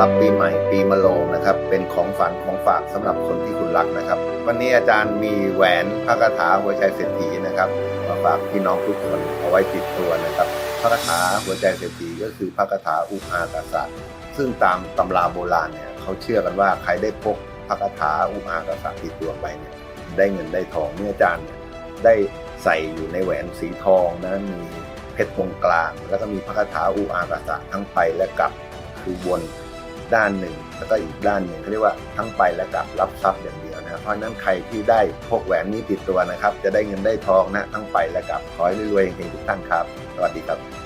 รับปีใหม่ปีมะโรงนะครับ เป็นของฝันของฝากสำหรับคนที่คุณรักนะครับ วันนี้อาจารย์มีแหวนพระคาถาหัวใจเศรษฐีนะครับมาฝากพี่น้องทุกคนเอาไว้ติดตัวนะครับพระคาถาหัวใจเศรษฐีก็คือพระคาถาอุปอากาศะซึ่งตามตำราโบราณเนี่ยเขาเชื่อกันว่าใครได้พกพระคาถาอุปอากาศะติดตัวไปเนี่ยได้เงินได้ทองเนี่ยอาจารย์ได้ใส่อยู่ในแหวนสีทองนะมีเพชรตรงกลาง แล้วก็มีพระคาถาอุอากาศะทั้งไปและกลับคือบน ด้านหนึ่ง แล้วก็อีกด้านหนึ่งเขาเรียกว่าทั้งไปและกลับรับทรัพย์อย่างเดียวนะเพราะฉะนั้นใครที่ได้พกแหวนนี้ติดตัวนะครับ จะได้เงินได้ทองนะทั้งไปและกลับขอให้รวยๆเฮงๆทุกท่านครับ สวัสดีครับ